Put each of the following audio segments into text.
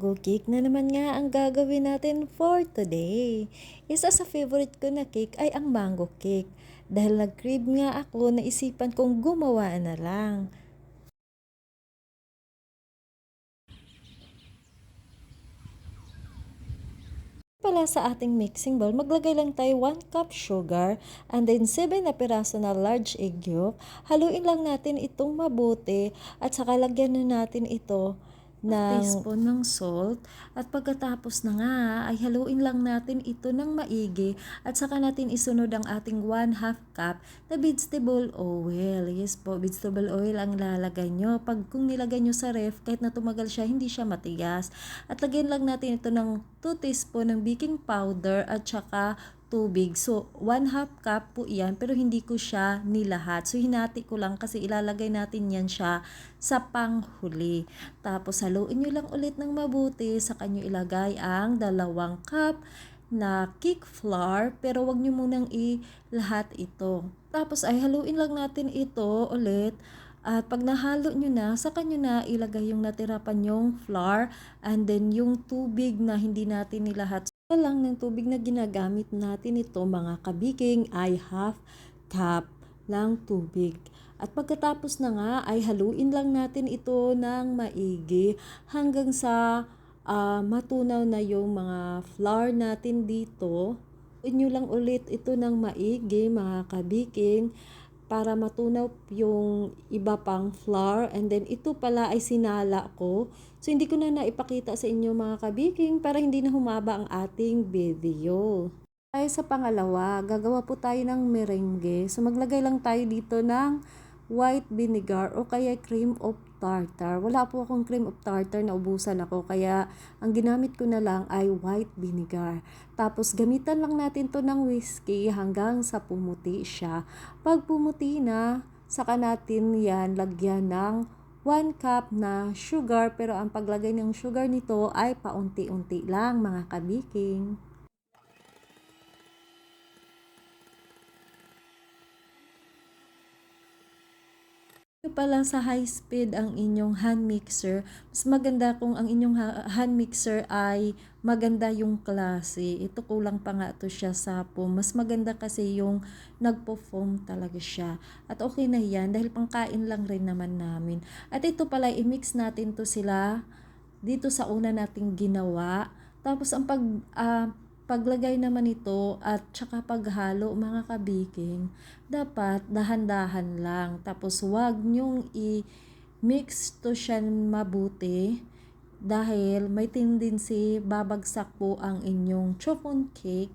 Go cake na naman nga ang gagawin natin for today. Isa sa favorite ko na cake ay ang mango cake. Dahil nag-crave nga ako, naisipan kong gumawa na lang. Pala sa ating mixing bowl, maglagay lang tayo 1 cup sugar and then 7 na piraso na large egg yolk. Haluin lang natin itong mabuti at saka lagyan na natin ito ng teaspoon ng salt at pagkatapos na nga ay haluin lang natin ito ng maigi at saka natin isunod ang ating 1 half cup na vegetable oil. Yes po, vegetable oil ang lalagay nyo. Pag kung nilagay nyo sa ref, kahit na tumagal siya, hindi siya matigas. At lagyan lang natin ito ng 2 teaspoon ng baking powder at saka tubig. So, 1 half cup po yan, pero hindi ko siya nilahat. So, hinati ko lang kasi ilalagay natin yan siya sa panghuli. Tapos, haluin nyo lang ulit ng mabuti. Saka nyo ilagay ang dalawang cup na cake flour, pero wag nyo munang ilahat ito. Tapos, ay haluin lang natin ito ulit. At pag nahalo nyo na, saka nyo na ilagay yung natira pa nyong flour and then yung tubig na hindi natin nilahat lang ng tubig na ginagamit natin ito mga kabiking ay half cup lang tubig. At pagkatapos na nga ay haluin lang natin ito ng maigi hanggang sa uh, matunaw na yung mga flour natin dito. Inyo lang ulit ito ng maigi mga kabiking para matunaw yung iba pang flour and then ito pala ay sinala ko. So hindi ko na naipakita sa inyo mga kabiking para hindi na humaba ang ating video. Tayo sa pangalawa, gagawa po tayo ng merengue. So maglagay lang tayo dito ng white vinegar o kaya cream of tartar. Wala po akong cream of tartar na ubusan ako kaya ang ginamit ko na lang ay white vinegar. Tapos gamitan lang natin to ng whiskey hanggang sa pumuti siya. Pag pumuti na, saka natin yan lagyan ng 1 cup na sugar pero ang paglagay ng sugar nito ay paunti-unti lang mga kabiking. Pala sa high speed ang inyong hand mixer, mas maganda kung ang inyong hand mixer ay maganda yung klase. Ito kulang pa nga to siya sa foam. Mas maganda kasi yung nagpo-foam talaga siya. At okay na yan dahil pangkain lang rin naman namin. At ito pala, i-mix natin to sila dito sa una nating ginawa. Tapos ang pag uh, paglagay naman ito at tsaka paghalo mga kabiking, dapat dahan-dahan lang. Tapos wag nyong i-mix to siya mabuti dahil may tendency babagsak po ang inyong chocolate cake.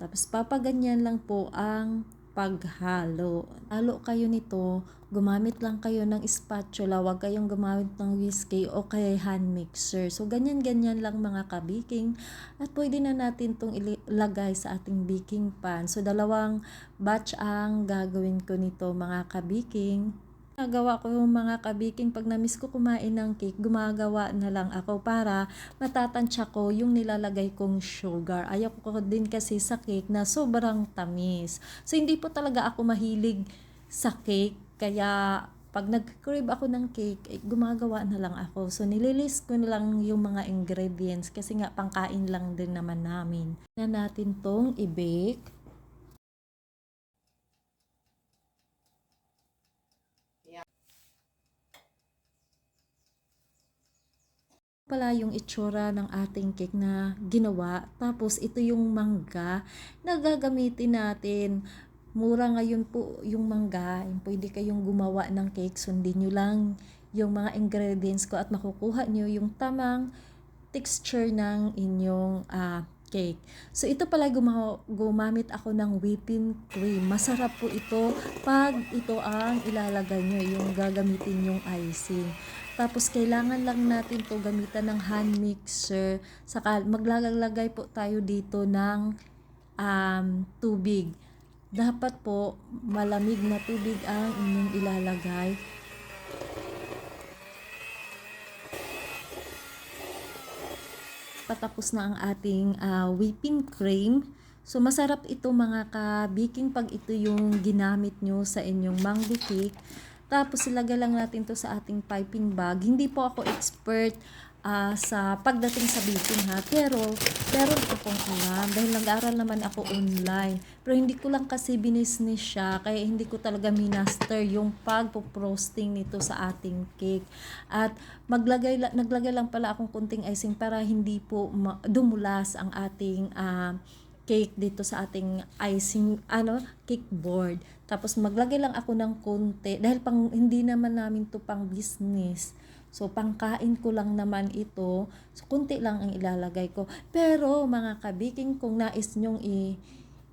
Tapos papaganyan lang po ang paghalo. Halo kayo nito, gumamit lang kayo ng spatula, huwag kayong gumamit ng whiskey o kaya hand mixer. So, ganyan-ganyan lang mga kabiking. At pwede na natin itong ilagay sa ating baking pan. So, dalawang batch ang gagawin ko nito mga kabiking ginagawa ko yung mga kabiking pag namiss ko kumain ng cake, gumagawa na lang ako para matatansya ko yung nilalagay kong sugar. Ayaw ko din kasi sa cake na sobrang tamis. So hindi po talaga ako mahilig sa cake, kaya pag nag-crave ako ng cake, eh, gumagawa na lang ako. So, nililist ko na lang yung mga ingredients kasi nga pangkain lang din naman namin. Na natin tong i-bake. Pala yung itsura ng ating cake na ginawa. Tapos ito yung mangga na gagamitin natin. Mura ngayon po yung mangga. Pwede kayong gumawa ng cake. Sundin nyo lang yung mga ingredients ko at makukuha nyo yung tamang texture ng inyong uh, cake. So ito pala gumawa, gumamit ako ng whipping cream. Masarap po ito pag ito ang ilalagay nyo, yung gagamitin yung icing. Tapos, kailangan lang natin to gamitan ng hand mixer. Saka, maglalagay po tayo dito ng um, tubig. Dapat po, malamig na tubig ang inyong ilalagay. Patapos na ang ating uh, whipping cream. So, masarap ito mga ka-baking pag ito yung ginamit nyo sa inyong mango cake. Tapos ilagay lang natin to sa ating piping bag. Hindi po ako expert ah, sa pagdating sa baking ha. Pero, meron akong alam dahil nag-aaral naman ako online. Pero hindi ko lang kasi binisnes siya kaya hindi ko talaga minaster yung pagpo-frosting nito sa ating cake. At maglagay la- naglagay lang pala akong kunting icing para hindi po dumulas ang ating ah, cake dito sa ating icing ano cake board. Tapos maglagay lang ako ng konti dahil pang hindi naman namin to pang business. So pangkain ko lang naman ito. So konti lang ang ilalagay ko. Pero mga kabiking kung nais nyong i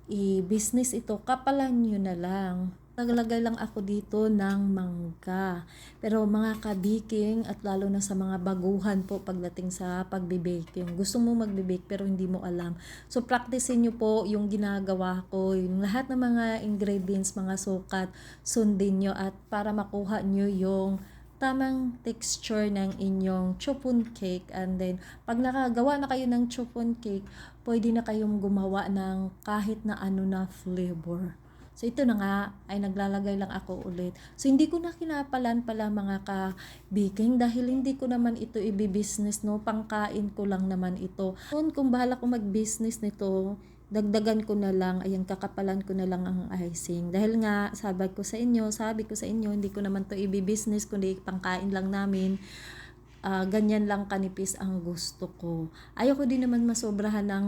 i-business ito, kapalan nyo na lang. Naglagay lang ako dito ng mangga. Pero mga kabiking at lalo na sa mga baguhan po pagdating sa pagbe-baking. Gusto mo magbe-bake pero hindi mo alam. So practicein nyo po yung ginagawa ko. Yung lahat ng mga ingredients, mga sukat, sundin nyo at para makuha nyo yung tamang texture ng inyong chopon cake and then pag nakagawa na kayo ng chopon cake, pwede na kayong gumawa ng kahit na ano na flavor. So ito na nga ay naglalagay lang ako ulit. So hindi ko na kinapalan pala mga ka-baking dahil hindi ko naman ito i-business no, pangkain ko lang naman ito. Noon kung bahala ko mag-business nito, dagdagan ko na lang, ayan kakapalan ko na lang ang icing. Dahil nga sabi ko sa inyo, sabi ko sa inyo, hindi ko naman to i-business kundi pangkain lang namin. Ah, ganyan lang kanipis ang gusto ko. Ayoko din naman masobrahan ng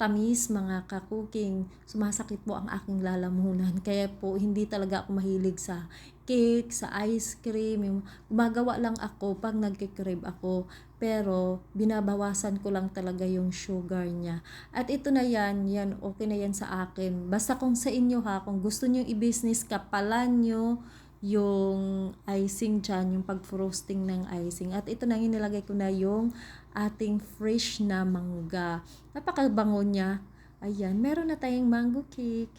tamis, mga ka-cooking. Sumasakit po ang aking lalamunan. Kaya po, hindi talaga ako mahilig sa cake, sa ice cream. Yung, gumagawa lang ako pag nagkikrib ako. Pero, binabawasan ko lang talaga yung sugar niya. At ito na yan, yan, okay na yan sa akin. Basta kung sa inyo ha, kung gusto nyo i-business, kapalan nyo yung icing dyan, yung pag-frosting ng icing. At ito na inilagay ko na yung ating fresh na mangga. Napakabango niya. Ayan, meron na tayong mango cake.